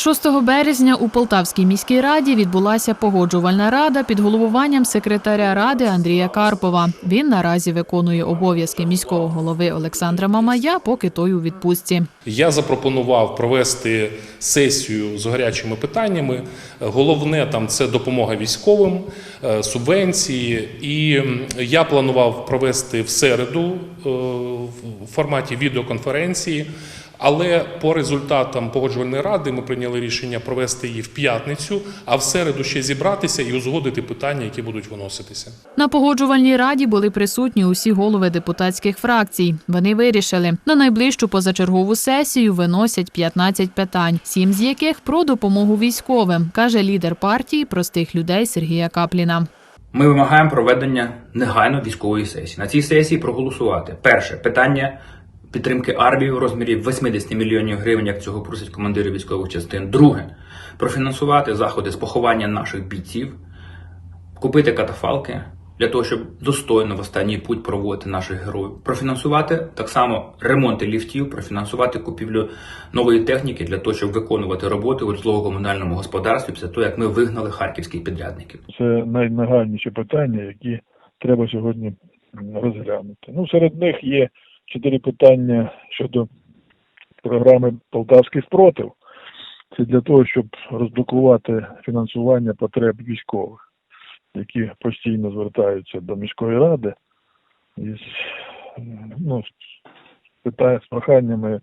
6 березня у Полтавській міській раді відбулася погоджувальна рада під головуванням секретаря ради Андрія Карпова. Він наразі виконує обов'язки міського голови Олександра Мамая, поки той у відпустці. Я запропонував провести сесію з гарячими питаннями. Головне там це допомога військовим, е, субвенції. І я планував провести в середу е, в форматі відеоконференції. Але по результатам погоджувальної ради ми прийняли рішення провести її в п'ятницю, а в середу ще зібратися і узгодити питання, які будуть виноситися. На погоджувальній раді були присутні усі голови депутатських фракцій. Вони вирішили, на найближчу позачергову сесію виносять 15 питань, сім з яких про допомогу військовим, каже лідер партії простих людей Сергія Капліна. Ми вимагаємо проведення негайно військової сесії. На цій сесії проголосувати. Перше питання підтримки армії в розмірі 80 мільйонів гривень, як цього просять командири військових частин. Друге профінансувати заходи з поховання наших бійців, купити катафалки для того, щоб достойно в останній путь проводити наших героїв. Профінансувати так само ремонти ліфтів, профінансувати купівлю нової техніки для того, щоб виконувати роботи у житлово-комунальному господарстві після того, як ми вигнали харківських підрядників. Це найнагальніші питання, які треба сьогодні розглянути. Ну, серед них є чотири питання щодо програми Полтавський спротив. Це для того, щоб розблокувати фінансування потреб військових, які постійно звертаються до міської ради із ну, з проханнями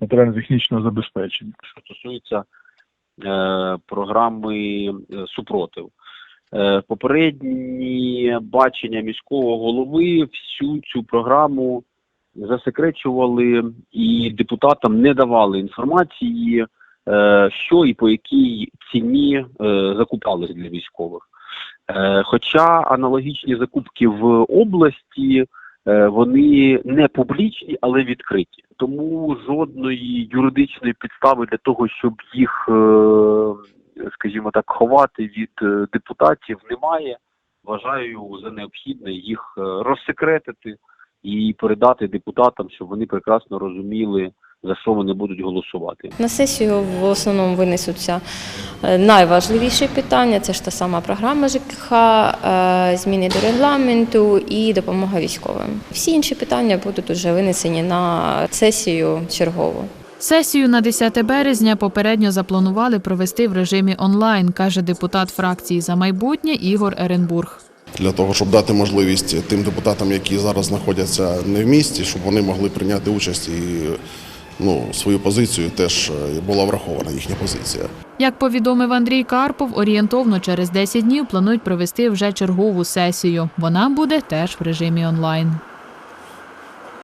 матеріально-технічного забезпечення. що стосується е, програми е, супротив. Е, попередні бачення міського голови всю цю програму засекречували і депутатам не давали інформації, е, що і по якій ціні е, закупались для військових. Е, хоча аналогічні закупки в області вони не публічні, але відкриті. Тому жодної юридичної підстави для того, щоб їх, скажімо так, ховати від депутатів, немає. Вважаю за необхідне їх розсекретити і передати депутатам, щоб вони прекрасно розуміли, за що вони будуть голосувати. На сесію в основному винесуться е, найважливіші питання. Це ж та сама програма ЖКХ, е, зміни до регламенту і допомога військовим. Всі інші питання будуть уже винесені на сесію чергову. Сесію на 10 березня попередньо запланували провести в режимі онлайн, каже депутат фракції за майбутнє Ігор Еренбург. Для того, щоб дати можливість тим депутатам, які зараз знаходяться не в місті, щоб вони могли прийняти участь і ну, свою позицію теж е, була врахована їхня позиція. Як повідомив Андрій Карпов, орієнтовно через 10 днів планують провести вже чергову сесію. Вона буде теж в режимі онлайн.